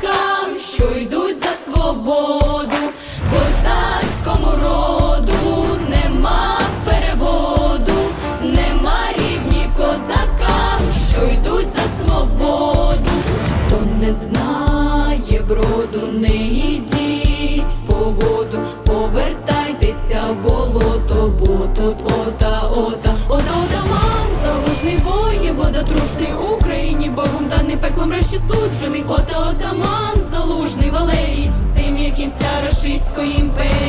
козакам, що йдуть за свободу, козацькому роду нема переводу, нема рівні козакам, що йдуть за свободу, хто не знає броду, не йдіть по воду, повертайтеся в болото, бо тут ота, ота воєвода, трушний Україні, Богом не пеклом решті суджений, ота отаман, залужний Валерій, сим'я кінця Рашистської імперії,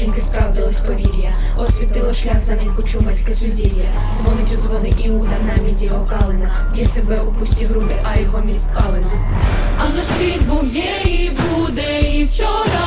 Козаченьки, справдилось повір'я, освітило шлях за ним кучумацьке сузір'я. Дзвонить у дзвони Іуда на міді окалина, Б'є себе у пусті груди, а його місць спалено. А наш рід був є і буде, і вчора,